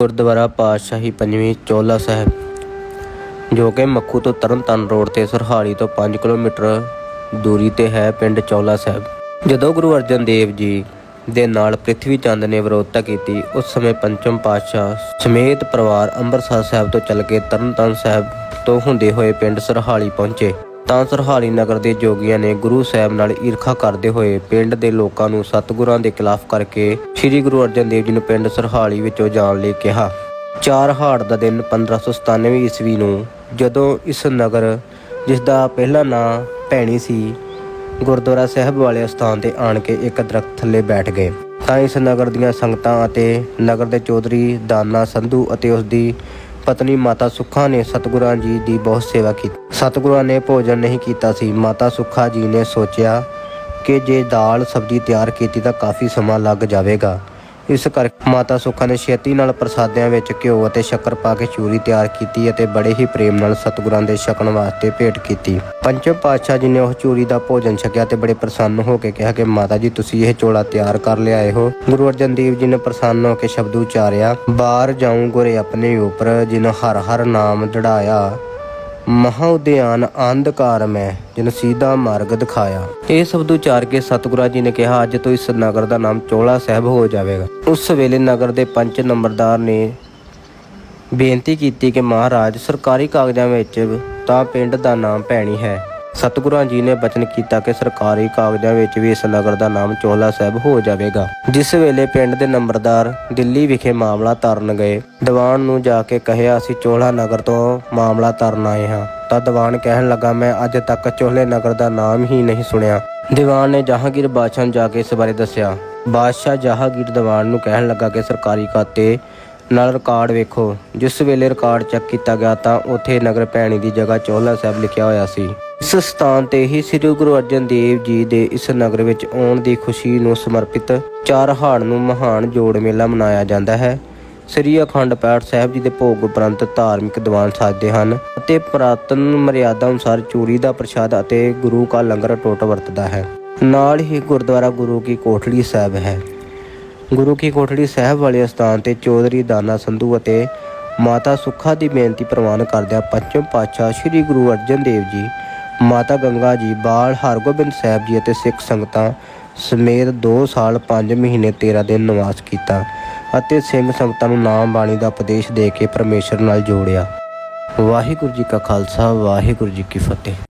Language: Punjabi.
ਗੁਰਦੁਆਰਾ ਪਾਤਸ਼ਾਹੀ ਪੰਜਵੀਂ ਚੋਲਾ ਸਾਹਿਬ, ਜੋ ਕਿ ਮੱਖੂ ਤੋਂ ਤਰਨਤਾਰਨ ਰੋਡ ਤੇ ਸਰਹਾਲੀ ਤੋਂ 5 ਕਿਲੋਮੀਟਰ ਦੂਰੀ ਤੇ ਹੈ ਪਿੰਡ ਚੋਲਾ ਸਾਹਿਬ। ਜਦੋਂ ਗੁਰੂ ਅਰਜਨ ਦੇਵ ਜੀ ਦੇ ਨਾਲ ਪ੍ਰਿਥਵੀ ਚੰਦ ਨੇ ਵਿਰੋਧਤਾ ਕੀਤੀ, ਉਸ ਸਮੇਂ ਪੰਚਮ ਪਾਤਸ਼ਾਹ ਸਮੇਤ ਪਰਿਵਾਰ ਅੰਮ੍ਰਿਤਸਰ ਸਾਹਿਬ ਤੋਂ ਚੱਲ ਕੇ ਤਰਨਤਾਰਨ ਸਾਹਿਬ ਤੋਂ ਹੁੰਦੇ ਹੋਏ ਪਿੰਡ ਸਰਹਾਲੀ ਪਹੁੰਚੇ। ਤਾਂ ਸਰਹਾਲੀ ਨਗਰ ਦੇ ਜੋਗੀਆਂ ਨੇ ਗੁਰੂ ਸਾਹਿਬ ਨਾਲ ਈਰਖਾ ਕਰਦੇ ਹੋਏ ਪਿੰਡ ਦੇ ਲੋਕਾਂ ਨੂੰ ਸਤਿਗੁਰਾਂ ਦੇ ਖਿਲਾਫ ਕਰਕੇ ਸ੍ਰੀ ਗੁਰੂ ਅਰਜਨ ਦੇਵ ਜੀ ਨੂੰ ਪਿੰਡ ਸਰਹਾਲੀ ਵਿੱਚੋਂ ਜਾਣ ਲਈ ਕਿਹਾ। ਚਾਰ ਹਾੜ ਦਾ ਦਿਨ 1597 ਈਸਵੀ ਨੂੰ ਜਦੋਂ ਇਸ ਨਗਰ, ਜਿਸ ਦਾ ਪਹਿਲਾ ਨਾਂ ਭੈਣੀ ਸੀ, ਗੁਰਦੁਆਰਾ ਸਾਹਿਬ ਵਾਲੇ ਸਥਾਨ ਤੇ ਆਣ ਕੇ ਇੱਕ ਦਰਖਤ ਥੱਲੇ ਬੈਠ ਗਏ, ਤਾਂ ਇਸ ਨਗਰ ਦੀਆਂ ਸੰਗਤਾਂ ਅਤੇ ਨਗਰ ਦੇ ਚੌਧਰੀ ਦਾਨਾ ਸੰਧੂ ਅਤੇ ਉਸ ਦੀ ਪਤਨੀ ਮਾਤਾ ਸੁੱਖਾ ਨੇ ਸਤਿਗੁਰਾਂ ਜੀ ਦੀ ਬਹੁਤ ਸੇਵਾ ਕੀਤੀ। ਸਤਿਗੁਰਾਂ ਨੇ ਭੋਜਨ ਨਹੀਂ ਕੀਤਾ ਸੀ। ਮਾਤਾ ਸੁੱਖਾ ਜੀ ਨੇ ਸੋਚਿਆ ਕਿ ਜੇ ਦਾਲ ਸਬਜ਼ੀ ਤਿਆਰ ਕੀਤੀ ਤਾਂ ਕਾਫੀ ਸਮਾਂ ਲੱਗ ਜਾਵੇਗਾ। ਇਸ ਕਰਕੇ ਮਾਤਾ ਸੁੱਖਾ ਨੇ ਛੇਤੀ ਨਾਲ ਪ੍ਰਸਾਦਿਆਂ ਵਿੱਚ ਘਿਓ ਅਤੇ ਸ਼ੱਕਰ ਪਾ ਕੇ ਚੂਰੀ ਤਿਆਰ ਕੀਤੀ ਅਤੇ ਬੜੇ ਹੀ ਪ੍ਰੇਮ ਨਾਲ ਸਤਿਗੁਰਾਂ ਦੇ ਛਕਣ ਵਾਸਤੇ ਭੇਟ ਕੀਤੀ। ਪੰਚਮ ਪਾਤਸ਼ਾਹ ਜੀ ਨੇ ਉਹ ਚੂਰੀ ਦਾ ਭੋਜਨ ਛਕਿਆ ਤੇ ਬੜੇ ਪ੍ਰਸੰਨ ਹੋ ਕੇ ਕਿਹਾ ਕਿ ਮਾਤਾ ਜੀ, ਤੁਸੀਂ ਇਹ ਚੋਲਾ ਤਿਆਰ ਕਰ ਲਿਆਏ ਹੋ। ਗੁਰੂ ਅਰਜਨ ਦੇਵ ਜੀ ਨੇ ਪ੍ਰਸੰਨ ਹੋ ਕੇ ਸ਼ਬਦ ਉਚਾਰਿਆ, ਬਾਹਰ ਜਾਉਂ ਗੁਰੇ ਆਪਣੇ ਉਪਰ, ਜਿਨ ਹਰ ਹਰ ਨਾਮ ਦੜਾਇਆ। ਮਹਾ ਉਦਿਆਨ ਅੰਧਕਾਰ ਮੈਂ ਜਿਨ ਸੀਧਾ ਮਾਰਗ ਦਿਖਾਇਆ। ਇਹ ਸ਼ਬਦ ਉਚਾਰ ਕੇ ਸਤਿਗੁਰਾਂ ਜੀ ਨੇ ਕਿਹਾ, ਅੱਜ ਤੋਂ ਇਸ ਨਗਰ ਦਾ ਨਾਮ ਚੋਲਾ ਸਾਹਿਬ ਹੋ ਜਾਵੇਗਾ। ਉਸ ਵੇਲੇ ਨਗਰ ਦੇ ਪੰਜ ਨੰਬਰਦਾਰ ਨੇ ਬੇਨਤੀ ਕੀਤੀ ਕਿ ਮਹਾਰਾਜ, ਸਰਕਾਰੀ ਕਾਗਜ਼ਾਂ ਵਿੱਚ ਤਾਂ ਪਿੰਡ ਦਾ ਨਾਮ ਭੈਣੀ ਹੈ। ਸਤਿਗੁਰਾਂ ਜੀ ਨੇ ਬਚਨ ਕੀਤਾ ਕਿ ਸਰਕਾਰੀ ਕਾਗਜ਼ਾਂ ਵਿੱਚ ਵੀ ਇਸ ਨਗਰ ਦਾ ਨਾਮ ਚੋਹਲਾ ਸਾਹਿਬ ਹੋ ਜਾਵੇਗਾ। ਜਿਸ ਵੇਲੇ ਪਿੰਡ ਦੇ ਨੰਬਰਦਾਰ ਦਿੱਲੀ ਵਿਖੇ ਮਾਮਲਾ ਤਾਰਨ ਗਏ, ਦੀਵਾਨ ਨੂੰ ਜਾ ਕੇ ਕਹਿਆ ਅਸੀਂ ਚੋਲਾ ਨਗਰ ਤੋਂ ਮਾਮਲਾ ਤਾਰਨ ਆਏ ਹਾਂ। ਤਾਂ ਦੀਵਾਨ ਕਹਿਣ ਲੱਗਾ, ਮੈਂ ਅੱਜ ਤੱਕ ਚੋਹਲੇ ਨਗਰ ਦਾ ਨਾਮ ਹੀ ਨਹੀਂ ਸੁਣਿਆ। ਦੀਵਾਨ ਨੇ ਜਹਾਂਗੀਰ ਬਾਦਸ਼ਾਹ ਨੂੰ ਜਾ ਕੇ ਇਸ ਬਾਰੇ ਦੱਸਿਆ। ਬਾਦਸ਼ਾਹ ਜਹਾਂਗੀਰ ਦੀਵਾਨ ਨੂੰ ਕਹਿਣ ਲੱਗਾ ਕਿ ਸਰਕਾਰੀ ਖਾਤੇ ਨਾਲ ਰਿਕਾਰਡ ਵੇਖੋ। ਜਿਸ ਵੇਲੇ ਰਿਕਾਰਡ ਚੈੱਕ ਕੀਤਾ ਗਿਆ ਤਾਂ ਉੱਥੇ ਨਗਰ ਭੈਣੀ ਦੀ ਜਗ੍ਹਾ ਚੋਹਲਾ ਸਾਹਿਬ ਲਿਖਿਆ ਹੋਇਆ ਸੀ। ਇਸ ਸਥਾਨ ਤੇ ਹੀ ਸ੍ਰੀ ਗੁਰੂ ਅਰਜਨ ਦੇਵ ਜੀ ਦੇ ਇਸ ਨਗਰ ਵਿੱਚ ਆਉਣ ਦੀ ਖੁਸ਼ੀ ਨੂੰ ਸਮਰਪਿਤ ਚਾਰ ਹਾੜ ਨੂੰ ਮਹਾਨ ਜੋੜ ਮੇਲਾ ਮਨਾਇਆ ਜਾਂਦਾ ਹੈ। ਸ੍ਰੀ ਅਖੰਡ ਪਾਠ ਸਾਹਿਬ ਜੀ ਦੇ ਭੋਗ ਉਪਰੰਤ ਧਾਰਮਿਕ ਦੀਵਾਨ ਸਾਜਦੇ ਹਨ ਅਤੇ ਪ੍ਰਾਤਨ ਮਰਿਆਦਾ ਅਨੁਸਾਰ ਚੂਰੀ ਦਾ ਪ੍ਰਸ਼ਾਦ ਅਤੇ ਗੁਰੂ ਕਾ ਲੰਗਰ ਟੋਟ ਵਰਤਦਾ ਹੈ। ਨਾਲ ਹੀ ਗੁਰਦੁਆਰਾ ਗੁਰੂ ਕੀ ਕੋਠੜੀ ਸਾਹਿਬ ਹੈ। ਗੁਰੂ ਕੀ ਕੋਠੜੀ ਸਾਹਿਬ ਵਾਲੇ ਸਥਾਨ ਤੇ ਚੌਧਰੀ ਦਾਨਾ ਸੰਧੂ ਅਤੇ ਮਾਤਾ ਸੁੱਖਾ ਦੀ ਬੇਨਤੀ ਪ੍ਰਵਾਨ ਕਰਦਿਆਂ ਪੰਚਮ ਪਾਤਸ਼ਾਹ ਸ੍ਰੀ ਗੁਰੂ ਅਰਜਨ ਦੇਵ ਜੀ ਮਾਤਾ ਗੰਗਾ ਜੀ, ਬਾਲ ਹਰਗੋਬਿੰਦ ਸਾਹਿਬ ਜੀ ਅਤੇ ਸਿੱਖ ਸੰਗਤਾਂ ਸਮੇਤ 2 ਸਾਲ 5 ਮਹੀਨੇ 13 ਦਿਨ ਨਿਵਾਸ ਕੀਤਾ ਅਤੇ ਸਿੰਘ ਸੰਗਤਾਂ ਨੂੰ ਨਾਮ ਬਾਣੀ ਦਾ ਉਪਦੇਸ਼ ਦੇ ਕੇ ਪਰਮੇਸ਼ਰ ਨਾਲ ਜੋੜਿਆ। ਵਾਹਿਗੁਰੂ ਜੀ ਕਾ ਖਾਲਸਾ, ਵਾਹਿਗੁਰੂ ਜੀ ਕੀ ਫਤਿਹ।